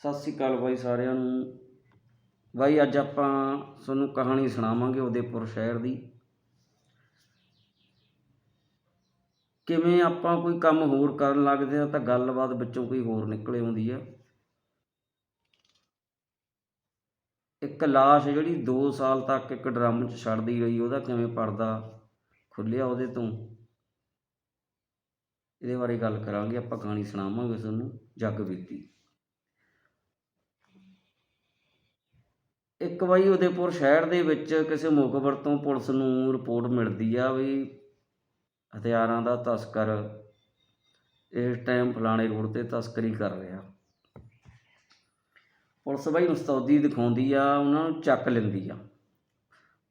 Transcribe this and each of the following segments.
ਸਤਿ ਸ੍ਰੀ ਅਕਾਲ ਬਾਈ ਸਾਰਿਆਂ ਨੂੰ। ਬਾਈ, ਅੱਜ ਆਪਾਂ ਤੁਹਾਨੂੰ ਕਹਾਣੀ ਸੁਣਾਵਾਂਗੇ ਉਦੇਪੁਰ ਸ਼ਹਿਰ ਦੀ। ਕਿਵੇਂ ਆਪਾਂ ਕੋਈ ਕੰਮ ਹੋਰ ਕਰਨ ਲੱਗਦੇ ਆ ਤਾਂ ਗੱਲਬਾਤ ਵਿੱਚੋਂ ਕੋਈ ਹੋਰ ਨਿਕਲੇ ਆਉਂਦੀ ਆ। ਇੱਕ ਲਾਸ਼ ਜਿਹੜੀ 2 ਸਾਲ ਤੱਕ ਇੱਕ ਡਰਮ 'ਚ ਛੱਡਦੀ ਰਹੀ, ਉਹਦਾ ਕਿਵੇਂ ਪਰਦਾ ਖੁੱਲਿਆ ਉਹਦੇ ਤੋਂ? ਇਹਦੇ ਬਾਰੇ ਗੱਲ ਕਰਾਂਗੇ, ਆਪਾਂ ਕਹਾਣੀ ਸੁਣਾਵਾਂਗੇ ਤੁਹਾਨੂੰ, ਜੱਗ ਬੀਤੀ। ਇੱਕ ਵਾਰੀ ਉਦੈਪੁਰ ਸ਼ਹਿਰ ਦੇ ਵਿੱਚ ਕਿਸੇ ਮੁਖਬਰ ਤੋਂ ਪੁਲਿਸ ਨੂੰ ਰਿਪੋਰਟ ਮਿਲਦੀ ਆ ਵੀ ਹਥਿਆਰਾਂ ਦਾ ਤਸਕਰ ਇਸ ਟਾਈਮ ਫਲਾਣੇ ਰੋਡ ਤੇ ਤਸਕਰੀ ਕਰ ਰਿਹਾ। ਪੁਲਿਸ ਬਾਈ ਮੁਸਤੌਦੀ ਦਿਖਾਉਂਦੀ ਆ, ਉਹਨਾਂ ਨੂੰ ਚੱਕ ਲੈਂਦੀ ਆ।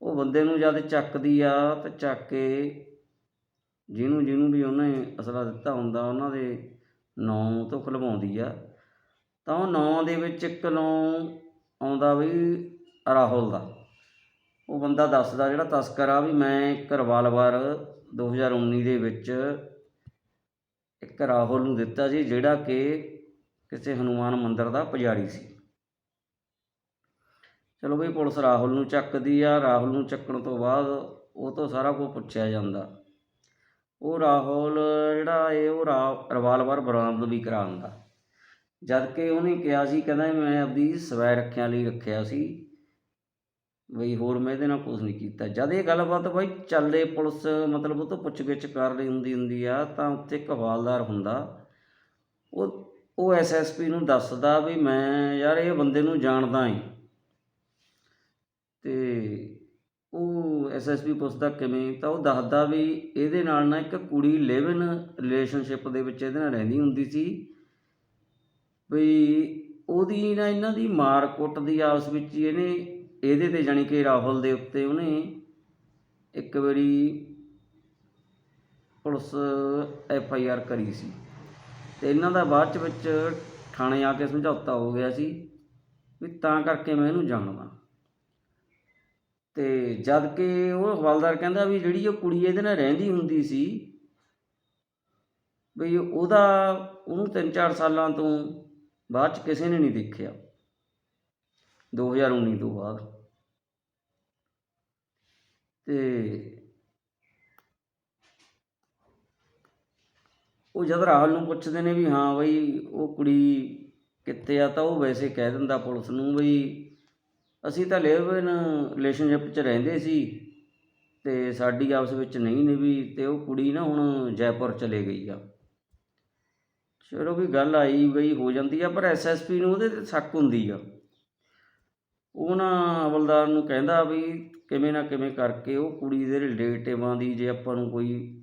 ਉਹ ਬੰਦੇ ਨੂੰ ਜਦ ਚੱਕਦੀ ਆ ਤਾਂ ਚੱਕ ਕੇ ਜਿਹਨੂੰ ਜਿਹਨੂੰ ਵੀ ਉਹਨੇ ਅਸਲਾ ਦਿੱਤਾ ਹੁੰਦਾ, ਉਹਨਾਂ ਦੇ ਨਾਂ ਤੋਂ ਖੁਲਵਾਉਂਦੀ ਆ। ਤਾਂ ਉਹ ਨਾਂ ਦੇ ਵਿੱਚ ਇੱਕ ਨਾਂ ਆਉਂਦਾ ਵੀ ਰਾਹੁਲ ਦਾ। ਉਹ ਬੰਦਾ ਦੱਸਦਾ ਜਿਹੜਾ ਤਸਕਰ ਆ ਵੀ ਮੈਂ ਇੱਕ ਰਿਵਾਲਵਰ 2019 ਦੇ ਵਿੱਚ ਇੱਕ ਰਾਹੁਲ ਨੂੰ ਦਿੱਤਾ ਸੀ, ਜਿਹੜਾ ਕਿ ਕਿਸੇ ਹਨੂਮਾਨ ਮੰਦਿਰ ਦਾ ਪੁਜਾਰੀ ਸੀ। ਚਲੋ ਬਈ, ਪੁਲਿਸ ਰਾਹੁਲ ਨੂੰ ਚੱਕਦੀ ਆ। ਰਾਹੁਲ ਨੂੰ ਚੱਕਣ ਤੋਂ ਬਾਅਦ ਉਹ ਤੋਂ ਸਾਰਾ ਕੁਝ ਪੁੱਛਿਆ ਜਾਂਦਾ। ਉਹ ਰਾਹੁਲ, ਜਿਹੜਾ ਇਹ ਉਹ ਰਾ- ਰਿਵਾਲਵਰ ਬਰਾਮਦ ਵੀ ਕਰਾਉਂਦਾ। ਜਦ ਕਿ ਉਹਨੇ ਕਿਹਾ ਸੀ, ਕਹਿੰਦਾ ਮੈਂ ਆਪਦੀ ਸਵੈ ਰੱਖਿਆ ਲਈ ਰੱਖਿਆ ਸੀ। ਬਈ ਹੋਰ ਮੈਂ ਇਹਦੇ ਨਾਲ ਕੁਝ ਨਹੀਂ ਕੀਤਾ। ਜਦ ਇਹ ਗੱਲਬਾਤ ਬਾਈ ਚੱਲੇ ਪੁਲਿਸ ਮਤਲਬ ਉਹ ਤੋਂ ਪੁੱਛਗਿੱਛ ਕਰ ਰਹੀ ਹੁੰਦੀ ਹੁੰਦੀ ਆ, ਤਾਂ ਉੱਥੇ ਇੱਕ ਹਵਾਲਦਾਰ ਹੁੰਦਾ। ਉਹ ਉਹ ਐਸਐਸਪੀ ਨੂੰ ਦੱਸਦਾ ਵੀ ਮੈਂ ਯਾਰ ਇਹ ਬੰਦੇ ਨੂੰ ਜਾਣਦਾ ਏ ਤੇ ਉਹ ਐਸਐਸਪੀ ਪੁੱਛਦਾ ਕਿਵੇਂ? ਤਾਂ ਉਹ ਦੱਸਦਾ ਵੀ ਇਹਦੇ ਨਾਲ ਨਾ ਇੱਕ ਕੁੜੀ ਲਿਵ ਇਨ ਰਿਲੇਸ਼ਨਸ਼ਿਪ ਦੇ ਵਿੱਚ ਇਹਦੇ ਨਾਲ ਰਹਿੰਦੀ ਹੁੰਦੀ ਸੀ। ਵੀ ਉਹਦੀ ਨਾ ਇਹਨਾਂ ਦੀ ਮਾਰ ਕੁੱਟ ਦੀ ਆਪਸ ਵਿੱਚ ਹੀ ਇਹਨੇ ਇਹਦੇ ਤੇ ਜਾਣੀ ਕਿ ਰਾਹੁਲ ਦੇ ਉੱਤੇ ਉਹਨੇ ਇੱਕ ਵਾਰੀ ਪੁਲਿਸ ਐਫ ਆਈ ਆਰ ਕਰੀ ਸੀ। ਤੇ ਇਹਨਾਂ ਦਾ ਬਾਅਦ ਚ ਵਿੱਚ ਥਾਣੇ ਆ ਕੇ ਸਮਝੌਤਾ ਹੋ ਗਿਆ ਸੀ ਵੀ ਤਾਂ ਕਰਕੇ ਮੈਂ ਇਹਨੂੰ ਜਾਣਦਾ। ਤੇ ਜਦ ਕਿ ਉਹ ਹਵਾਲਦਾਰ ਕਹਿੰਦਾ ਵੀ ਜਿਹੜੀ ਉਹ ਕੁੜੀ ਇਹਦੇ ਨਾਲ ਰਹਿੰਦੀ ਹੁੰਦੀ ਸੀ ਵੀ ਉਹਦਾ ਉਹਨੂੰ 3-4 ਸਾਲਾਂ ਤੋਂ ਬਾਅਦ ਚ ਕਿਸੇ ਨੇ ਨਹੀਂ ਦੇਖਿਆ। 2019 ਤੋਂ ਬਾਅਦ। ਤੇ ਉਹ ਜਦ ਰਾਹੁਲ ਨੂੰ ਪੁੱਛਦੇ ਨੇ ਵੀ ਹਾਂ ਬਈ ਉਹ ਕੁੜੀ ਕਿੱਥੇ ਆ, ਤਾਂ ਉਹ ਵੈਸੇ ਕਹਿ ਦਿੰਦਾ ਪੁਲਿਸ ਨੂੰ ਬਈ ਅਸੀਂ ਤਾਂ ਲਿਵ ਇਨ ਰਿਲੇਸ਼ਨਸ਼ਿਪ 'ਚ ਰਹਿੰਦੇ ਸੀ ਤੇ ਸਾਡੀ ਆਪਸ ਵਿੱਚ ਨਹੀਂ ਨਿਭੀ ਤੇ ਉਹ ਕੁੜੀ ਨਾ ਹੁਣ ਜੈਪੁਰ ਚਲੇ ਗਈ ਆ। ਚਲੋ ਵੀ ਗੱਲ ਆਈ ਬਈ ਹੋ ਜਾਂਦੀ ਆ, ਪਰ ਐਸਐਸਪੀ ਨੂੰ ਉਹਦੇ ਤੇ ਸ਼ੱਕ ਹੁੰਦੀ ਆ। ਉਹਨਾਂ ਨਾ ਹਵਲਦਾਰ ਨੂੰ ਕਹਿੰਦਾ ਵੀ ਕਿਵੇਂ ਨਾ ਕਿਵੇਂ ਕਰਕੇ ਉਹ ਕੁੜੀ ਦੇ ਰਿਲੇਟਿਵਾਂ ਦੀ ਜੇ ਆਪਾਂ ਨੂੰ ਕੋਈ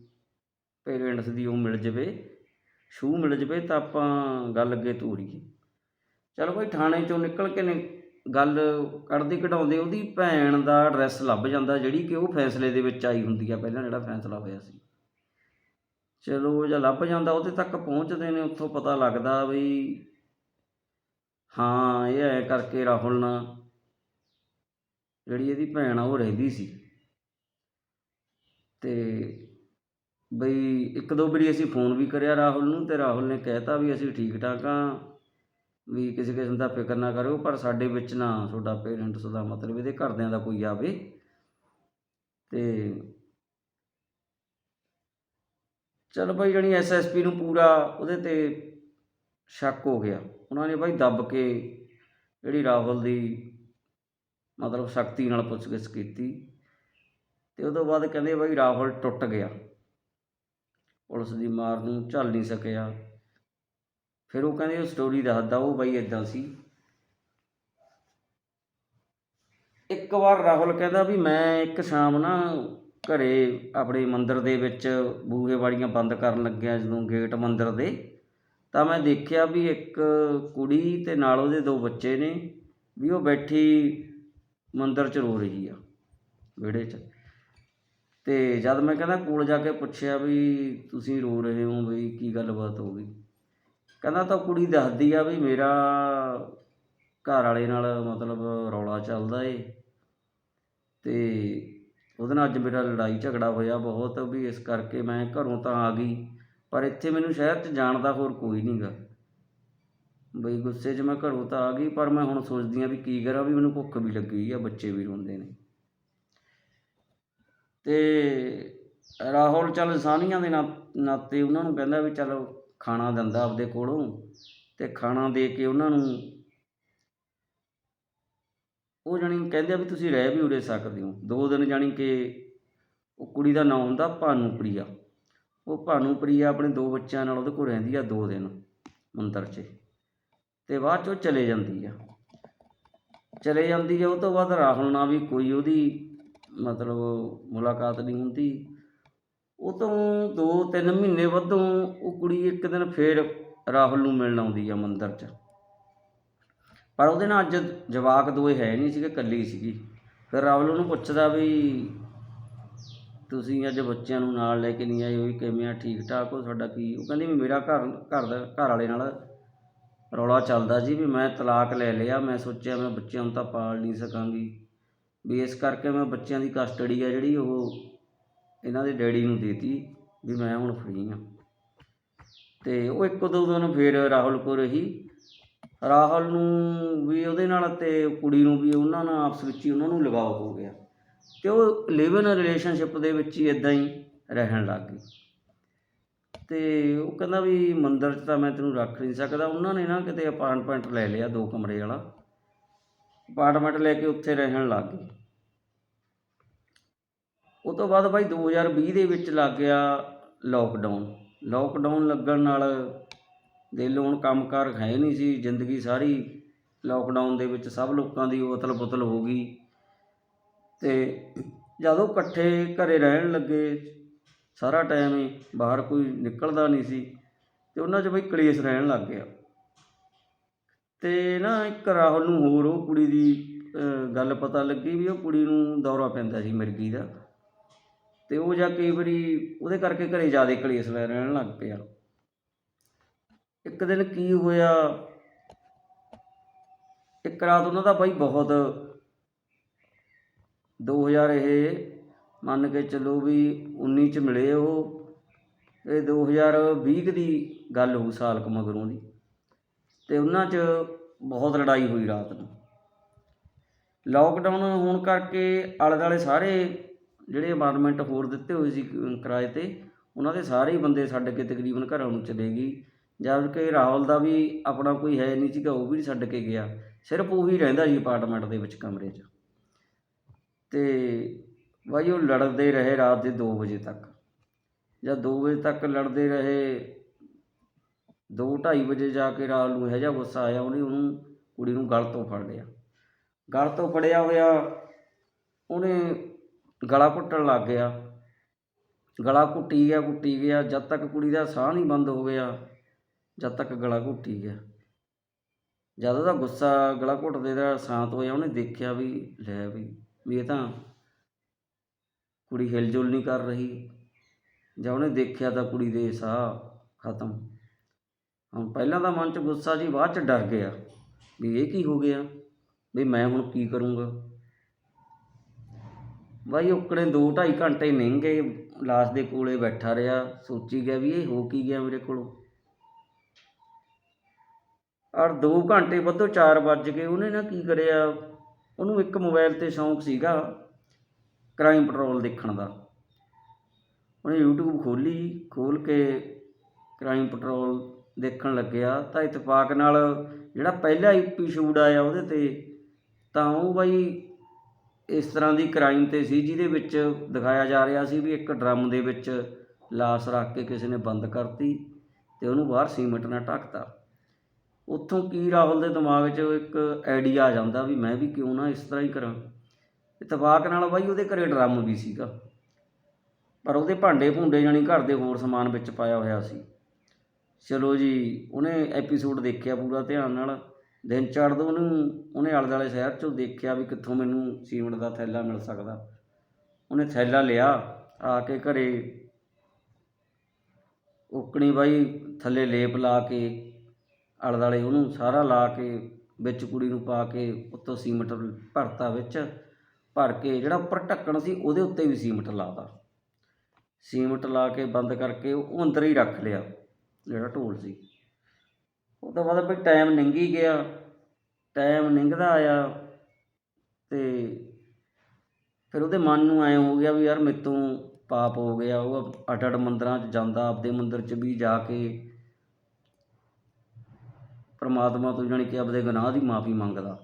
ਪੇਰੈਂਟਸ ਦੀ ਉਹ ਮਿਲ ਜਵੇ ਛੂਹ ਮਿਲ ਜਵੇ ਤਾਂ ਆਪਾਂ ਗੱਲ ਅੱਗੇ ਤੋਰੀਏ। ਚਲੋ ਭਾਈ ਥਾਣੇ ਚੋਂ ਨਿਕਲ ਕੇ ਨੇ ਗੱਲ ਕੱਢਦੇ ਕਢਾਉਂਦੇ, ਉਹਦੀ ਭੈਣ ਦਾ ਐਡਰੈਸ ਲੱਭ ਜਾਂਦਾ ਜਿਹੜੀ ਕਿ ਉਹ ਫੈਸਲੇ ਦੇ ਵਿੱਚ ਆਈ ਹੁੰਦੀ ਆ, ਪਹਿਲਾਂ ਜਿਹੜਾ ਫੈਸਲਾ ਹੋਇਆ ਸੀ। ਚਲੋ ਉਹ ਜਾਂ ਲੱਭ ਜਾਂਦਾ, ਉਹਦੇ ਤੱਕ ਪਹੁੰਚਦੇ ਨੇ, ਉੱਥੋਂ ਪਤਾ ਲੱਗਦਾ ਵੀ ਹਾਂ, ਇਹ ਐ ਕਰਕੇ ਰਾਹੁਲ ਨਾਲ ਜਿਹੜੀ ਇਹਦੀ ਭੈਣ ਆ, ਉਹ ਰਹਿੰਦੀ ਸੀ। ਤੇ ਬਈ ਇੱਕ ਦੋ ਵਾਰੀ ਅਸੀਂ ਫੋਨ ਵੀ ਕਰਿਆ ਰਾਹੁਲ ਨੂੰ ਤੇ ਰਾਹੁਲ ਨੇ ਕਹਿਤਾ ਵੀ ਅਸੀਂ ਠੀਕ ਠਾਕ ਆ, ਵੀ ਕਿਸੇ ਕਿਸਮ ਦਾ ਫਿਕਰ ਨਾ ਕਰਿਓ, ਪਰ ਸਾਡੇ ਵਿੱਚ ਨਾ ਤੁਹਾਡਾ ਪੇਰੈਂਟਸ ਦਾ ਮਤਲਬ ਇਹਦੇ ਘਰਦਿਆਂ ਦਾ ਕੋਈ ਆਵੇ। ਤੇ ਚਲ ਭਾਈ ਜਣੀ ਐਸਐਸਪੀ ਨੂੰ ਪੂਰਾ ਉਹਦੇ ਤੇ ਸ਼ੱਕ ਹੋ ਗਿਆ। ਉਹਨਾਂ ਨੇ ਭਾਈ ਦੱਬ ਕੇ ਜਿਹੜੀ ਰਾਹੁਲ ਦੀ ਮਤਲਬ ਸਖਤੀ ਨਾਲ ਪੁੱਛਗਿੱਛ ਕੀਤੀ ਤੇ ਉਹ ਤੋਂ ਬਾਅਦ ਕਹਿੰਦੇ ਭਾਈ ਰਾਹੁਲ ਟੁੱਟ ਗਿਆ। ਪੁਲਿਸ ਦੀ ਮਾਰ ਨੂੰ ਝੱਲ ਨਹੀਂ ਸਕਿਆ। ਫਿਰ ਉਹ ਕਹਿੰਦੇ ਉਹ ਸਟੋਰੀ ਦੱਸਦਾ, ਉਹ ਬਾਈ ਇਦਾਂ ਸੀ। ਇੱਕ ਵਾਰ ਰਾਹੁਲ ਕਹਿੰਦਾ ਵੀ ਮੈਂ ਇੱਕ ਸ਼ਾਮ ਨਾ ਘਰੇ ਆਪਣੇ ਮੰਦਿਰ ਦੇ ਵਿੱਚ ਬੂਹੇ ਵਾੜੀਆਂ ਬੰਦ ਕਰਨ ਲੱਗਿਆ ਜਦੋਂ ਗੇਟ ਮੰਦਿਰ ਦੇ। ਤਾਂ ਮੈਂ ਦੇਖਿਆ ਵੀ ਇੱਕ ਕੁੜੀ ਤੇ ਨਾਲ ਉਹਦੇ ਦੋ ਬੱਚੇ ਨੇ, ਵੀ ਉਹ ਬੈਠੀ ਮੰਦਰ 'ਚ ਰੋ ਰਹੀ ਆ, ਵਿਹੜੇ 'ਚ। ਤੇ ਜਦ ਮੈਂ ਕਹਿੰਦਾ ਕੋਲ ਜਾ ਕੇ ਪੁੱਛਿਆ ਵੀ ਤੁਸੀਂ ਰੋ ਰਹੇ ਹੋ ਬਈ, ਕੀ ਗੱਲਬਾਤ ਹੋ ਗਈ? ਕਹਿੰਦਾ ਤਾਂ ਕੁੜੀ ਦੱਸਦੀ ਆ ਵੀ ਮੇਰਾ ਘਰ ਵਾਲੇ ਨਾਲ ਮਤਲਬ ਰੌਲਾ ਚੱਲਦਾ ਏ। ਤੇ ਉਹਦੇ ਨਾਲ ਅੱਜ ਮੇਰਾ ਲੜਾਈ ਝਗੜਾ ਹੋਇਆ ਬਹੁਤ, ਵੀ ਇਸ ਕਰਕੇ ਮੈਂ ਘਰੋਂ ਤਾਂ ਆ ਗਈ। ਪਰ ਇੱਥੇ ਮੈਨੂੰ ਸ਼ਹਿਰ 'ਚ ਜਾਣ ਦਾ ਹੋਰ ਕੋਈ ਨਹੀਂਗਾ ਬਈ ਗੁੱਸੇ 'ਚ ਮੈਂ ਘਰੋਂ ਤਾਂ ਆ ਗਈ, ਪਰ ਮੈਂ ਹੁਣ ਸੋਚਦੀ ਆ ਵੀ ਕੀ ਕਰਾਂ, ਵੀ ਮੈਨੂੰ ਭੁੱਖ ਵੀ ਲੱਗੀ ਆ, ਬੱਚੇ ਵੀ ਰੋਂਦੇ ਨੇ। ਤੇ ਰਾਹੁਲ ਚੱਲ ਸਾਨੀਆਂ ਦੇ ਨਾਤੇ ਉਹਨਾਂ ਨੂੰ ਕਹਿੰਦਾ ਵੀ ਚੱਲ ਖਾਣਾ ਦਿੰਦਾ ਆਪਦੇ ਕੋਲੋਂ, ਤੇ ਖਾਣਾ ਦੇ ਕੇ ਉਹਨਾਂ ਨੂੰ ਉਹ ਜਾਣੀ ਕਹਿੰਦੇ ਆ ਵੀ ਤੁਸੀਂ ਰਹਿ ਵੀ ਉਰੇ ਸਕਦੇ ਹੋ। ਦੋ ਦਿਨ ਜਾਣੀ ਕਿ ਉਹ ਕੁੜੀ ਦਾ ਨਾਮ ਹੁੰਦਾ ਭਾਨੂਪ੍ਰਿਆ ਉਹ ਭਾਨੂਪ੍ਰਿਆ ਆਪਣੇ ਦੋ ਬੱਚਿਆਂ ਨਾਲ ਉਹਦੇ ਕੋਲ ਰਹਿੰਦੀ ਆ ਦੋ ਦਿਨ ਮੰਦਰ 'ਚ। ਤੇ ਬਾਅਦ 'ਚ ਉਹ ਚਲੇ ਜਾਂਦੀ ਆ। ਚਲੇ ਜਾਂਦੀ ਆ, ਉਹ ਤੋਂ ਬਾਅਦ ਰਾਹੁਲ ਨਾਲ ਵੀ ਕੋਈ ਉਹਦੀ ਮਤਲਬ ਮੁਲਾਕਾਤ ਨਹੀਂ ਹੁੰਦੀ। ਉਹ ਤੋਂ ਦੋ ਤਿੰਨ ਮਹੀਨੇ ਵੱਧੋਂ ਉਹ ਕੁੜੀ ਇੱਕ ਦਿਨ ਫੇਰ ਰਾਹੁਲ ਨੂੰ ਮਿਲਣ ਆਉਂਦੀ ਆ ਮੰਦਰ 'ਚ। ਪਰ ਉਹਦੇ ਨਾਲ ਅੱਜ ਜਵਾਕ ਦੋਏ ਹੈ ਨਹੀਂ ਸੀਗੇ, ਇਕੱਲੀ ਸੀਗੀ। ਫਿਰ ਰਾਹੁਲ ਉਹਨੂੰ ਪੁੱਛਦਾ ਵੀ ਤੁਸੀਂ ਅੱਜ ਬੱਚਿਆਂ ਨੂੰ ਨਾਲ ਲੈ ਕੇ ਨਹੀਂ ਆਏ ਹੋਈ ਕਿਵੇਂ ਆ ਠੀਕ ਠਾਕ ਹੋ, ਤੁਹਾਡਾ ਕੀ? ਉਹ ਕਹਿੰਦੀ ਵੀ ਮੇਰਾ ਘਰ ਘਰ ਦਾ ਘਰ ਵਾਲੇ ਨਾਲ ਰੌਲਾ ਚੱਲਦਾ ਜੀ ਵੀ ਮੈਂ ਤਲਾਕ ਲੈ ਲਿਆ, ਮੈਂ ਸੋਚਿਆ ਮੈਂ ਬੱਚਿਆਂ ਨੂੰ ਤਾਂ ਪਾਲ ਨਹੀਂ ਸਕਾਂਗੀ। ਵੀ ਇਸ ਕਰਕੇ ਮੈਂ ਬੱਚਿਆਂ ਦੀ ਕਸਟਡੀ ਆ ਜਿਹੜੀ ਉਹ ਇਹਨਾਂ ਦੇ ਡੈਡੀ ਨੂੰ ਦੇਤੀ ਵੀ ਮੈਂ ਹੁਣ ਫਰੀ ਹਾਂ ਤੇ ਉਹ ਇੱਕ ਦੋ ਦਿਨ ਫਿਰ ਰਾਹੁਲ ਕੋਲ ਰਹੀ। ਰਾਹੁਲ ਨੂੰ ਵੀ ਉਹਦੇ ਨਾਲ ਤੇ ਕੁੜੀ ਨੂੰ ਵੀ ਉਹਨਾਂ ਨਾਲ ਆਪਸ ਵਿੱਚ ਹੀ ਉਹਨਾਂ ਨੂੰ ਲਗਾਓ ਹੋ ਗਿਆ। ਤੇ ਉਹ ਲਿਵ ਇਨ ਰਿਲੇਸ਼ਨਸ਼ਿਪ ਦੇ ਵਿੱਚ ਹੀ ਇਦਾਂ ਹੀ ਰਹਿਣ ਲੱਗ ਗਈ। ਅਤੇ ਉਹ ਕਹਿੰਦਾ ਵੀ ਮੰਦਰ 'ਚ ਤਾਂ ਮੈਂ ਤੈਨੂੰ ਰੱਖ ਨਹੀਂ ਸਕਦਾ। ਉਹਨਾਂ ਨੇ ਨਾ ਕਿਤੇ ਅਪਾਰਟਮੈਂਟ ਲੈ ਲਿਆ ਦੋ ਕਮਰੇ ਵਾਲਾ। ਅਪਾਰਟਮੈਂਟ ਲੈ ਕੇ ਉੱਥੇ ਰਹਿਣ ਲੱਗ ਗਏ। ਉਹ ਤੋਂ ਬਾਅਦ ਬਾਈ 2020 ਦੇ ਵਿੱਚ ਲੱਗ ਗਿਆ ਲੋਕਡਾਊਨ ਲੋਕਡਾਊਨ ਲੱਗਣ ਨਾਲ ਦੇ ਲਓ ਹੁਣ ਕੰਮਕਾਰ ਹੈ ਨਹੀਂ ਸੀ। ਜ਼ਿੰਦਗੀ ਸਾਰੀ ਲੋਕਡਾਊਨ ਦੇ ਵਿੱਚ ਸਭ ਲੋਕਾਂ ਦੀ ਉਤਲ ਪੁਤਲ ਹੋ ਗਈ। ਤੇ ਜਦੋਂ ਇਕੱਠੇ ਘਰੇ ਰਹਿਣ ਲੱਗੇ ਸਾਰਾ ਟਾਈਮ ਹੀ ਬਾਹਰ ਕੋਈ ਨਿਕਲਦਾ ਨਹੀਂ ਸੀ ਅਤੇ ਉਹਨਾਂ 'ਚ ਬਈ ਕਲੇਸ਼ ਰਹਿਣ ਲੱਗ ਗਿਆ। ਅਤੇ ਨਾ ਇੱਕ ਰਾਹੁਲ ਨੂੰ ਹੋਰ ਉਹ ਕੁੜੀ ਦੀ ਗੱਲ ਪਤਾ ਲੱਗੀ ਵੀ ਉਹ ਕੁੜੀ ਨੂੰ ਦੌਰਾ ਪੈਂਦਾ ਸੀ ਮਿਰਗੀ ਦਾ। ਅਤੇ ਉਹ ਜਾ ਕਈ ਵਾਰੀ ਉਹਦੇ ਕਰਕੇ ਘਰੇ ਜ਼ਿਆਦਾ ਕਲੇਸ਼ ਰਹਿਣ ਲੱਗ ਪਿਆ। ਇੱਕ ਦਿਨ ਕੀ ਹੋਇਆ? ਇੱਕ ਰਾਤ ਉਹਨਾਂ ਦਾ ਬਾਈ ਬਹੁਤ 2000 ਇਹ ਮੰਨ ਕੇ ਚੱਲੋ ਵੀ 19 ਚ ਮਿਲੇ ਉਹ, ਇਹ 2020 ਕੁ ਦੀ ਗੱਲ ਹੋਊ ਸਾਲ ਕੁ ਮਗਰੋਂ ਦੀ। ਤੇ ਉਹਨਾਂ 'ਚ ਬਹੁਤ ਲੜਾਈ ਹੋਈ ਰਾਤ ਨੂੰ। ਲੋਕਡਾਊਨ ਹੋਣ ਕਰਕੇ ਆਲੇ ਦੁਆਲੇ ਸਾਰੇ ਜਿਹੜੇ ਅਪਾਰਟਮੈਂਟ ਹੋਰ ਦਿੱਤੇ ਹੋਏ ਸੀ ਕਿਰਾਏ ਤੇ, ਉਹਨਾਂ ਦੇ ਸਾਰੇ ਹੀ ਬੰਦੇ ਛੱਡ ਕੇ ਤਕਰੀਬਨ ਘਰਾਂ ਨੂੰ ਚਲੇ ਗਈ ਜਦ ਕਿ ਰਾਹੁਲ ਦਾ ਵੀ ਆਪਣਾ ਕੋਈ ਹੈ ਨਹੀਂ ਸੀਗਾ, ਉਹ ਵੀ ਨਹੀਂ ਛੱਡ ਕੇ ਗਿਆ। ਸਿਰਫ ਉਹ ਹੀ ਰਹਿੰਦਾ ਸੀ ਅਪਾਰਟਮੈਂਟ ਦੇ ਵਿੱਚ ਕਮਰੇ 'ਚ। ਤੇ ਬਾਈ, ਉਹ ਲੜਦੇ ਰਹੇ ਰਾਤ ਦੇ 2 ਵਜੇ ਤੱਕ। ਜਾਂ 2 ਵਜੇ ਤੱਕ ਲੜਦੇ ਰਹੇ 2:30 ਵਜੇ ਜਾ ਕੇ ਰਾਤ ਨੂੰ ਇਹੋ ਜਿਹਾ ਗੁੱਸਾ ਆਇਆ, ਉਹਨੇ ਉਹਨੂੰ, ਕੁੜੀ ਨੂੰ ਗਲ ਤੋਂ ਫੜ ਲਿਆ। ਗਲ ਤੋਂ ਫੜਿਆ ਹੋਇਆ, ਉਹਨੇ ਗਲਾ ਘੁੱਟਣ ਲੱਗ ਗਿਆ। ਗਲਾ ਘੁੱਟੀ ਗਿਆ ਘੁੱਟੀ ਗਿਆ, ਜਦ ਤੱਕ ਕੁੜੀ ਦਾ ਸਾਹ ਨਹੀਂ ਬੰਦ ਹੋ ਗਿਆ, ਜਦ ਤੱਕ ਗਲਾ ਘੁੱਟੀ ਗਿਆ। ਜਦ ਉਹਦਾ ਗੁੱਸਾ ਗਲਾ ਘੁੱਟਦੇ ਦਾ ਸ਼ਾਂਤ ਹੋਇਆ, ਉਹਨੇ ਦੇਖਿਆ ਵੀ, ਲੈ ਵੀ ਵੀ ਇਹ ਤਾਂ ਕੁੜੀ ਹਿਲਜੁਲ ਨਹੀਂ ਕਰ ਰਹੀ। ਜਾਂ ਉਹਨੇ ਦੇਖਿਆ ਤਾਂ ਕੁੜੀ ਦੇ ਸਾਹ ਖਤਮ। ਹੁਣ ਪਹਿਲਾਂ ਤਾਂ ਮਨ 'ਚ ਗੁੱਸਾ ਜੀ ਬਾਅਦ 'ਚ ਡਰ ਗਿਆ ਵੀ ਇਹ ਕੀ ਹੋ ਗਿਆ? ਵੀ ਮੈਂ ਹੁਣ ਕੀ ਕਰੂੰਗਾ? ਬਾਈ ਉਕੜੇ 2.5 ਘੰਟੇ ਲੰਘ ਗਏ, ਲਾਸ਼ ਦੇ ਕੋਲੇ ਬੈਠਾ ਰਿਹਾ, ਸੋਚੀ ਗਿਆ ਵੀ ਇਹ ਹੋ ਕੀ ਗਿਆ ਮੇਰੇ ਕੋਲੋਂ? ਔਰ 2 ਘੰਟੇ ਵੱਧੋ 4 ਵੱਜ ਗਏ, ਉਹਨੇ ਨਾ ਕੀ ਕਰਿਆ? ਉਹਨੂੰ ਇੱਕ ਮੋਬਾਈਲ ਤੇ ਸ਼ੌਂਕ ਸੀਗਾ ਕ੍ਰਾਈਮ ਪੈਟਰੋਲ ਦੇਖਣ ਦਾ। ਉਹਨੇ YouTube ਖੋਲੀ ਖੋਲ ਕੇ ਕ੍ਰਾਈਮ ਪੈਟਰੋਲ ਦੇਖਣ ਲੱਗਿਆ। ਤਾਂ ਇਤਫਾਕ ਨਾਲ ਜਿਹੜਾ ਪਹਿਲਾ ਐਪੀਸੋਡ ਆਇਆ ਉਹਦੇ ਤੇ, ਤਾਂ ਉਹ ਬਾਈ ਇਸ ਤਰ੍ਹਾਂ ਦੀ ਕ੍ਰਾਈਮ ਤੇ ਸੀ, ਜਿਹਦੇ ਵਿੱਚ ਦਿਖਾਇਆ ਜਾ ਰਿਹਾ ਸੀ ਵੀ ਇੱਕ ਡਰਮ ਦੇ ਵਿੱਚ ਲਾਸ਼ ਰੱਖ ਕੇ ਕਿਸੇ ਨੇ ਬੰਦ ਕਰਤੀ ਤੇ ਉਹਨੂੰ ਬਾਹਰ ਸੀਮੈਂਟ ਨਾਲ ਢੱਕਤਾ ਉੱਥੋਂ ਕੀ ਰਾਹੁਲ ਦੇ ਦਿਮਾਗ 'ਚ ਇੱਕ ਆਈਡੀਆ ਆ ਜਾਂਦਾ ਵੀ ਮੈਂ ਵੀ ਕਿਉਂ ਨਾ ਇਸ ਤਰ੍ਹਾਂ ਹੀ ਕਰਾਂ। ਇਤਫਾਕ ਨਾਲ ਬਾਈ ਉਹਦੇ ਘਰੇ ਡਰਮ ਵੀ ਸੀਗਾ। ਪਰ ਉਹਦੇ ਭਾਂਡੇ ਭੁੰਡੇ ਜਾਣੀ ਘਰ ਦੇ ਹੋਰ ਸਮਾਨ ਵਿੱਚ ਪਾਇਆ ਹੋਇਆ ਸੀ। ਚਲੋ ਜੀ, ਉਹਨੇ ਐਪੀਸੋਡ ਦੇਖਿਆ ਪੂਰਾ ਧਿਆਨ ਨਾਲ। ਦਿਨ ਚੜ੍ਹਦੋਂ ਉਹਨੂੰ, ਉਹਨੇ ਆਲੇ ਦੁਆਲੇ ਸ਼ਹਿਰ 'ਚੋਂ ਦੇਖਿਆ ਵੀ ਕਿੱਥੋਂ ਮੈਨੂੰ ਸੀਮਿੰਟ ਦਾ ਥੈਲਾ ਮਿਲ ਸਕਦਾ। ਉਹਨੇ ਥੈਲਾ ਲਿਆ, ਆ ਕੇ ਘਰੇ ਉਕਣੀ ਬਾਈ ਥੱਲੇ ਲੇਪ ਲਾ ਕੇ ਆਲੇ ਦੁਆਲੇ ਉਹਨੂੰ ਸਾਰਾ ਲਾ ਕੇ, ਵਿੱਚ ਕੁੜੀ ਨੂੰ ਪਾ ਕੇ, ਉੱਤੋਂ ਸੀਮਿੰਟ ਭਰਤਾ ਵਿੱਚ। ਭਰ ਕੇ ਜਿਹੜਾ ਉੱਪਰ ਢੱਕਣ ਸੀ ਉਹਦੇ ਉੱਤੇ ਵੀ ਸੀਮੈਂਟ ਲਾਤਾ। ਸੀਮੈਂਟ ਲਾ ਕੇ ਬੰਦ ਕਰਕੇ ਉਹ ਅੰਦਰ ਹੀ ਰੱਖ ਲਿਆ, ਜਿਹੜਾ ਢੋਲ ਸੀ। ਉਹ ਤੋਂ ਬਾਅਦ ਵੀ ਟਾਈਮ ਲੰਘੀ ਗਿਆ, ਟਾਈਮ ਲੰਘਦਾ ਆਇਆ ਤੇ ਫਿਰ ਉਹਦੇ ਮਨ ਨੂੰ ਐ ਹੋ ਗਿਆ ਵੀ ਯਾਰ ਮੇਤੋਂ ਪਾਪ ਹੋ ਗਿਆ, ਉਹ ਅੱਡ ਅੱਡ ਮੰਦਰਾਂ 'ਚ ਜਾਂਦਾ, ਆਪਦੇ ਮੰਦਰ 'ਚ ਵੀ ਜਾ ਕੇ ਪਰਮਾਤਮਾ ਤੋਂ ਜਾਣੀ ਕਿ ਆਪਦੇ ਗੁਨਾਹ ਦੀ ਮਾਫੀ ਮੰਗਦਾ।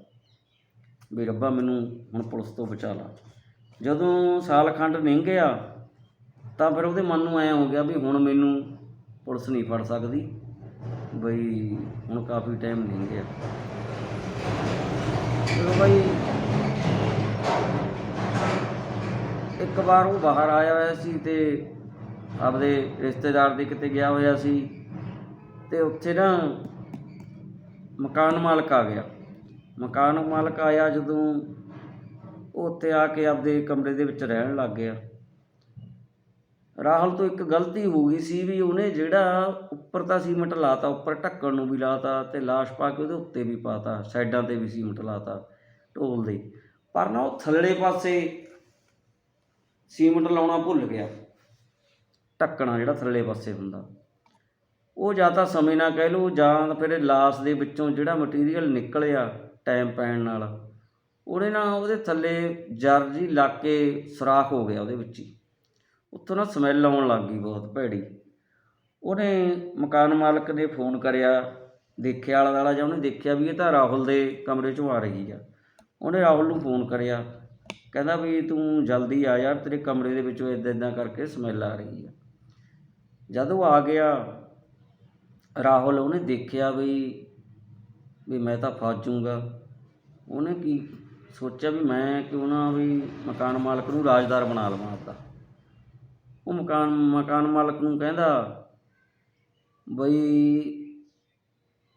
ਵੀ ਰੱਬਾ ਮੈਨੂੰ ਹੁਣ ਪੁਲਿਸ ਤੋਂ ਬਚਾ ਲਾ। ਜਦੋਂ ਸਾਲ ਖੰਡ ਲੰਘ ਗਿਆ, ਤਾਂ ਫਿਰ ਉਹਦੇ ਮਨ ਨੂੰ ਐ ਹੋ ਗਿਆ ਵੀ ਹੁਣ ਮੈਨੂੰ ਪੁਲਿਸ ਨਹੀਂ ਫੜ ਸਕਦੀ। ਬਈ ਹੁਣ ਕਾਫੀ ਟਾਈਮ ਲੰਘ ਗਿਆ। ਚਲੋ ਬਈ, ਇੱਕ ਵਾਰ ਉਹ ਬਾਹਰ ਆਇਆ ਹੋਇਆ ਸੀ ਤੇ ਆਪਦੇ ਰਿਸ਼ਤੇਦਾਰ ਦੇ ਕਿਤੇ ਗਿਆ ਹੋਇਆ ਸੀ ਤੇ ਉੱਥੇ ਨਾ ਮਕਾਨ ਮਾਲਕ ਆ ਗਿਆ। ਮਕਾਨ ਮਾਲਕ ਆਇਆ ਜਦੋਂ ਉਹ ਉੱਥੇ ਆ ਕੇ ਆਪਦੇ ਕਮਰੇ ਦੇ ਵਿੱਚ ਰਹਿਣ ਲੱਗ ਗਿਆ। ਰਾਹੁਲ ਤੋਂ ਇੱਕ ਗਲਤੀ ਹੋ ਗਈ ਸੀ ਵੀ ਉਹਨੇ ਜਿਹੜਾ ਉੱਪਰ ਤਾਂ ਸੀਮਟ ਲਾਤਾ, ਉੱਪਰ ਢੱਕਣ ਨੂੰ ਵੀ ਲਾਤਾ ਤੇ ਲਾਸ਼ ਪਾ ਕੇ ਉਹਦੇ ਉੱਤੇ ਵੀ ਪਾਤਾ, ਸਾਈਡਾਂ ਤੇ ਵੀ ਸੀਮਟ ਲਾਤਾ ਢੋਲ ਦੇ। ਪਰ ਨਾ ਉਹ ਥੱਲੜੇ ਪਾਸੇ ਸੀਮਟ ਲਾਉਣਾ ਭੁੱਲ ਗਿਆ। ਢੱਕਣਾ ਜਿਹੜਾ ਥੱਲੜੇ ਪਾਸੇ ਹੁੰਦਾ। ਉਹ ਜਾਂ ਤਾਂ ਸਮੇਂ ਨਾਲ ਕਹਿ ਲਓ ਜਾਂ ਫਿਰ ਲਾਸ਼ ਦੇ ਵਿੱਚੋਂ ਜਿਹੜਾ ਮਟੀਰੀਅਲ ਨਿਕਲਿਆ ਟਾਈਮ ਪੈਣ ਨਾਲ ਉਹਨੇ ਨਾ ਉਹਦੇ ਥੱਲੇ ਜਰ ਜੀ ਲੱਗ ਕੇ ਸੁਰਾਖ ਹੋ ਗਿਆ ਉਹਦੇ ਵਿੱਚ ਹੀ। ਉੱਥੋਂ ਨਾ ਸਮੈਲ ਆਉਣ ਲੱਗ ਗਈ ਬਹੁਤ ਭੈੜੀ। ਉਹਨੇ ਮਕਾਨ ਮਾਲਕ ਨੇ ਫੋਨ ਕਰਿਆ, ਦੇਖਿਆ ਆਲਾ ਦਾਲਾ ਜਾਂ ਉਹਨੇ ਦੇਖਿਆ ਵੀ ਇਹ ਤਾਂ ਰਾਹੁਲ ਦੇ ਕਮਰੇ 'ਚੋਂ ਆ ਰਹੀ ਆ। ਉਹਨੇ ਰਾਹੁਲ ਨੂੰ ਫੋਨ ਕਰਿਆ, ਕਹਿੰਦਾ ਵੀ ਤੂੰ ਜਲਦੀ ਆ ਯਾਰ, ਤੇਰੇ ਕਮਰੇ ਦੇ ਵਿੱਚੋਂ ਇਦਾਂ ਇਦਾਂ ਕਰਕੇ ਸਮੈਲ ਆ ਰਹੀ ਆ। ਜਦ ਉਹ ਆ ਗਿਆ, ਰਾਹੁਲ ਉਹਨੇ ਦੇਖਿਆ ਵੀ ਵੀ ਮੈਂ ਤਾਂ ਫਸ ਜਾਊਂਗਾ। ਉਹਨੇ ਕੀ ਸੋਚਿਆ ਵੀ ਮੈਂ ਕਿਉਂ ਨਾ ਵੀ ਮਕਾਨ ਮਾਲਕ ਨੂੰ ਰਾਜਦਾਰ ਬਣਾ ਲਵਾਂ ਆਪਦਾ। ਉਹ ਮਕਾਨ ਮਕਾਨ ਮਾਲਕ ਨੂੰ ਕਹਿੰਦਾ, ਬਈ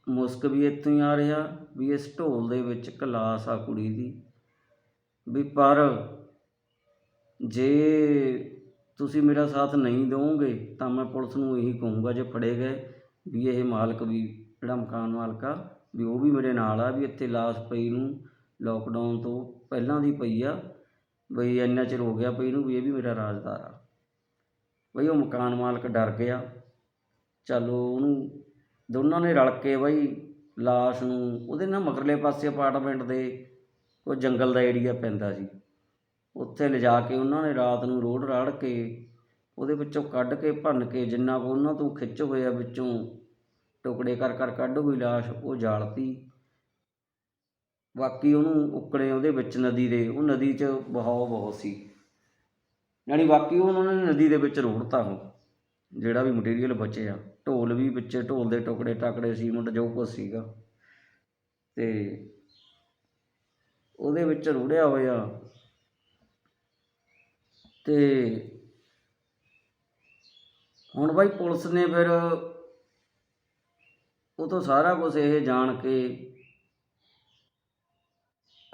ਮੁਸਕ ਵੀ ਇੱਥੋਂ ਹੀ ਆ ਰਿਹਾ, ਵੀ ਇਸ ਢੋਲ ਦੇ ਵਿੱਚ ਕਲਾਸ ਆ ਕੁੜੀ ਦੀ। ਵੀ ਪਰ ਜੇ ਤੁਸੀਂ ਮੇਰਾ ਸਾਥ ਨਹੀਂ ਦਿਓਗੇ, ਤਾਂ ਮੈਂ ਪੁਲਿਸ ਨੂੰ ਇਹੀ ਕਹੂੰਗਾ, ਜੇ ਫੜੇ ਗਏ, ਵੀ ਇਹ ਮਾਲਕ ਵੀ, ਜਿਹੜਾ ਮਕਾਨ ਮਾਲਕ ਆ ਵੀ ਉਹ ਵੀ ਮੇਰੇ ਨਾਲ ਆ, ਵੀ ਇੱਥੇ ਲਾਸ਼ ਪਈ ਨੂੰ ਲੋਕਡਾਊਨ ਤੋਂ ਪਹਿਲਾਂ ਦੀ ਪਈ ਆ। ਬਈ ਇੰਨਾ ਚਿਰ ਹੋ ਗਿਆ ਪਈ ਨੂੰ ਵੀ ਇਹ ਵੀ ਮੇਰਾ ਰਾਜਦਾਰ ਆ। ਬਈ ਉਹ ਮਕਾਨ ਮਾਲਕ ਡਰ ਗਿਆ। ਚਲੋ ਉਹਨੂੰ ਦੋਨਾਂ ਨੇ ਰਲ ਕੇ ਬਈ ਲਾਸ਼ ਨੂੰ ਉਹਦੇ ਨਾਲ ਮਗਰਲੇ ਪਾਸੇ ਅਪਾਰਟਮੈਂਟ ਦੇ ਉਹ ਜੰਗਲ ਦਾ ਏਰੀਆ ਪੈਂਦਾ ਸੀ। ਉੱਥੇ ਲਿਜਾ ਕੇ ਉਹਨਾਂ ਨੇ ਰਾਤ ਨੂੰ ਰੋਡ ਰਾੜ ਕੇ ਉਹਦੇ ਵਿੱਚੋਂ ਕੱਢ ਕੇ ਭੰਨ ਕੇ ਜਿੰਨਾ ਕੁ ਉਹਨਾਂ ਤੋਂ ਖਿੱਚ ਹੋਇਆ ਵਿੱਚੋਂ ਟੁਕੜੇ ਕਰ ਕਰ ਕੱਢ ਹੋਈ ਲਾਸ਼, ਉਹ ਜਾਲਤੀ। ਬਾਕੀ ਉਹਨੂੰ ਉਕੜੇ ਉਹਦੇ ਵਿੱਚ ਨਦੀ ਦੇ, ਉਹ ਨਦੀ 'ਚ ਬਹਾਅ ਬਹੁਤ ਸੀ। ਯਾਨੀ ਬਾਕੀ ਉਹਨਾਂ ਨੇ ਨਦੀ ਦੇ ਵਿੱਚ ਰੋੜਤਾ ਉਹ, ਜਿਹੜਾ ਵੀ ਮਟੀਰੀਅਲ ਬਚਿਆ ਢੋਲ ਵੀ ਵਿੱਚ ਢੋਲ ਦੇ ਟੁਕੜੇ, ਟਾਕੜੇ, ਸੀਮੈਂਟ ਜੋ ਕੁਛ ਸੀਗਾ। ਤੇ ਉਹਦੇ ਵਿੱਚ ਰੁੜਿਆ ਹੋਇਆ। ਤੇ ਹੁਣ ਬਾਈ ਪੁਲਿਸ ਨੇ ਫਿਰ ਉਹ ਤੋਂ ਸਾਰਾ ਕੁਝ ਇਹ ਜਾਣ ਕੇ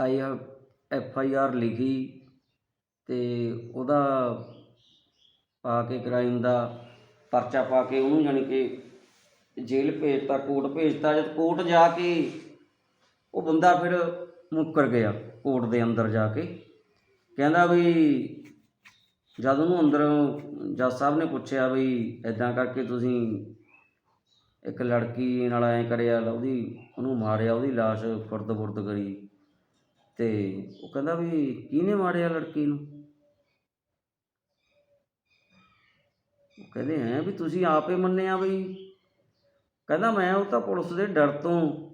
ਆਈ ਐਫ ਆਈ ਆਰ ਲਿਖੀ ਤੇ ਉਹਦਾ ਪਾ ਕੇ ਕ੍ਰਾਈਮ ਦਾ ਪਰਚਾ ਪਾ ਕੇ ਉਹਨੂੰ ਜਾਣੀ ਕਿ ਜੇਲ੍ਹ ਭੇਜਤਾ, ਕੋਰਟ ਭੇਜਤਾ, ਜਦ ਕੋਰਟ ਜਾ ਕੇ ਉਹ ਬੰਦਾ ਫਿਰ ਮੁੱਕਰ ਗਿਆ ਕੋਰਟ ਦੇ ਅੰਦਰ ਜਾ ਕੇ। ਕਹਿੰਦਾ ਵੀ ਜਦ ਉਹਨੂੰ ਅੰਦਰ ਜੱਜ ਸਾਹਿਬ ਨੇ ਪੁੱਛਿਆ ਵੀ ਇਦਾਂ ਕਰਕੇ ਤੁਸੀਂ ਇੱਕ ਲੜਕੀ ਨਾਲ ਐਂ ਕਰਿਆ ਉਹਦੀ, ਉਹਨੂੰ ਮਾਰਿਆ, ਉਹਦੀ ਲਾਸ਼ ਫੁਰਦ ਫੁਰਦ ਕਰੀ। ਤੇ ਉਹ ਕਹਿੰਦਾ ਵੀ ਕਿਹਨੇ ਮਾਰਿਆ ਲੜਕੀ ਨੂੰ? ਉਹ ਕਹਿੰਦੇ ਹੈ ਵੀ ਤੁਸੀਂ ਆਪੇ ਮੰਨਿਆ ਬਈ। ਕਹਿੰਦਾ ਮੈਂ ਉਹ ਤਾਂ ਪੁਲਿਸ ਦੇ ਡਰ ਤੋਂ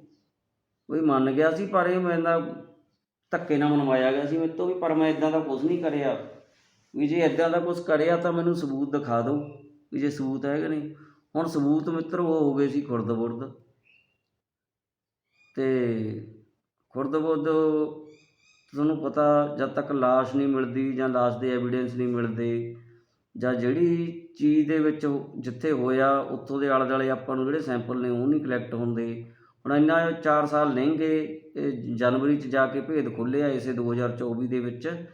ਵੀ ਮੰਨ ਗਿਆ ਸੀ, ਪਰ ਇਹ ਮੈਂ ਤਾਂ ਧੱਕੇ ਨਾਲ ਮਨਵਾਇਆ ਗਿਆ ਸੀ। ਮੇਰੇ ਤੋਂ ਵੀ, ਪਰ ਮੈਂ ਇਦਾਂ ਦਾ ਕੁਝ ਨਹੀਂ ਕਰਿਆ। ਵੀ ਜੇ ਇਦਾਂ ਦਾ ਕੁਝ ਕਰਿਆ ਤਾਂ ਮੈਨੂੰ ਸਬੂਤ ਦਿਖਾ ਦਿਓ ਵੀ ਜੇ ਸਬੂਤ ਹੈ ਕਿ ਨਹੀਂ। ਹੁਣ ਸਬੂਤ ਮਿੱਤਰ ਉਹ ਹੋ ਗਏ ਸੀ ਖੁਰਦ-ਬੁਰਦ। ਤੇ ਖੁਰਦ-ਬੁਰਦ ਤੁਹਾਨੂੰ ਪਤਾ ਜਦ ਤੱਕ ਲਾਸ਼ ਨਹੀਂ ਮਿਲਦੀ ਜਾਂ ਲਾਸ਼ ਦੇ ਐਵੀਡੈਂਸ ਨਹੀਂ ਮਿਲਦੇ ਜਾਂ ਜਿਹੜੀ ਚੀਜ਼ ਦੇ ਵਿੱਚ ਜਿੱਥੇ ਹੋਇਆ, ਉੱਥੋਂ ਦੇ ਆਲੇ ਦੁਆਲੇ ਆਪਾਂ ਨੂੰ ਜਿਹੜੇ ਸੈਂਪਲ ਨੇ ਉਹ ਨਹੀਂ ਕਲੈਕਟ ਹੁੰਦੇ। ਹੁਣ ਇੰਨਾ 4 ਸਾਲ ਲੰਘੇ ਇਹ ਜਨਵਰੀ 'ਚ ਜਾ ਕੇ ਭੇਦ ਖੁੱਲ੍ਹਿਆ ਇਸੇ 2024 ਦੇ ਵਿੱਚ।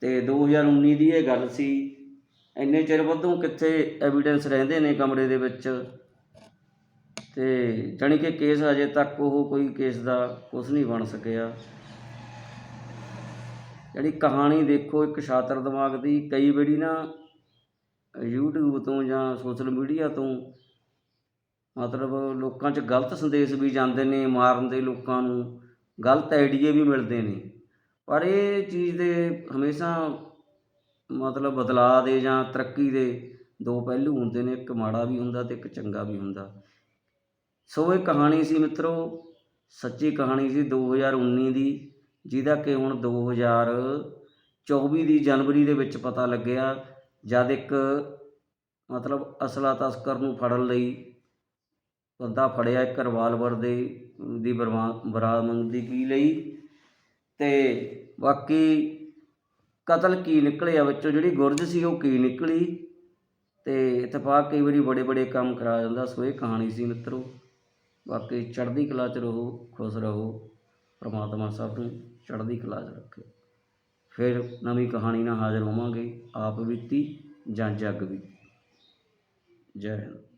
ਤੇ 2019 ਦੀ ਇਹ ਗੱਲ ਸੀ ਇੰਨੇ ਚਿਰ ਵੱਧੋਂ ਕਿੱਥੇ ਐਵੀਡੈਂਸ ਰਹਿੰਦੇ ਨੇ ਕਮਰੇ ਦੇ ਵਿੱਚ? ਤੇ ਜਾਣੀ ਕਿ ਕੇਸ ਅਜੇ ਤੱਕ ਉਹ ਕੋਈ ਕੇਸ ਦਾ ਕੁਝ ਨਹੀਂ ਬਣ ਸਕਿਆ। ਜਿਹੜੀ ਕਹਾਣੀ ਦੇਖੋ, ਇੱਕ ਸ਼ਾਤਰ ਦਿਮਾਗ ਦੀ, ਕਈ ਵਾਰੀ ਨਾ YouTube ਤੋਂ ਜਾਂ ਸੋਸ਼ਲ ਮੀਡੀਆ ਤੋਂ ਮਤਲਬ ਲੋਕਾਂ 'ਚ ਗਲਤ ਸੰਦੇਸ਼ ਵੀ ਜਾਂਦੇ ਨੇ ਮਾਰਨ ਦੇ ਲੋਕਾਂ ਨੂੰ। ਗਲਤ ਆਈਡੀਏ ਵੀ ਮਿਲਦੇ ਨੇ। ਪਰ ਇਹ ਚੀਜ਼ ਦੇ ਹਮੇਸ਼ਾ ਮਤਲਬ ਬਦਲਾਅ ਦੇ ਜਾਂ ਤਰੱਕੀ ਦੇ ਦੋ ਪਹਿਲੂ ਹੁੰਦੇ ਨੇ, ਇੱਕ ਮਾੜਾ ਵੀ ਹੁੰਦਾ ਤੇ ਇੱਕ ਚੰਗਾ ਵੀ ਹੁੰਦਾ। ਸੋ ਇਹ ਕਹਾਣੀ ਸੀ ਮਿੱਤਰੋ, ਸੱਚੀ ਕਹਾਣੀ ਸੀ 2019 ਦੀ, ਜਿਹਦਾ ਕਿ ਹੁਣ 2024 ਦੀ ਜਨਵਰੀ ਦੇ ਵਿੱਚ ਪਤਾ ਲੱਗਿਆ, ਜਦ ਇੱਕ ਮਤਲਬ ਅਸਲਾ ਤਸਕਰ ਨੂੰ ਫੜਨ ਲਈ ਬੰਦਾ ਫੜਿਆ ਇੱਕ ਰਿਵਾਲਵਰ ਦੇ, ਦੀ ਬਰਮਾ- ਬਰਾਮਦਗੀ ਲਈ ਤੇ ਬਾਕੀ ਕਤਲ ਕੀ ਨਿਕਲਿਆ ਵਿੱਚੋਂ? ਜਿਹੜੀ ਗੁਰਜ ਸੀ ਉਹ ਕੀ ਨਿਕਲੀ? ਤੇ ਇਤਫਾਕ ਕਈ ਵਾਰੀ ਬੜੇ ਬੜੇ ਕੰਮ ਕਰਾ ਜਾਂਦਾ ਸੋ ਇਹ ਕਹਾਣੀ ਸੀ ਮਿੱਤਰੋ। ਬਾਕੀ ਚੜ੍ਹਦੀ ਕਲਾ 'ਚ ਰਹੋ, ਖੁਸ਼ ਰਹੋ। ਪ੍ਰਮਾਤਮਾ ਸਭ ਨੂੰ ਚੜ੍ਹਦੀ ਕਲਾ 'ਚ ਰੱਖੇ। ਫਿਰ ਨਵੀਂ ਕਹਾਣੀ ਨਾਲ ਹਾਜ਼ਰ ਹੋਵਾਂਗੇ। ਆਪ ਬੀਤੀ ਜਾਂ ਜੱਗ ਬੀਤੀ। ਜੈ ਹਿੰਦ।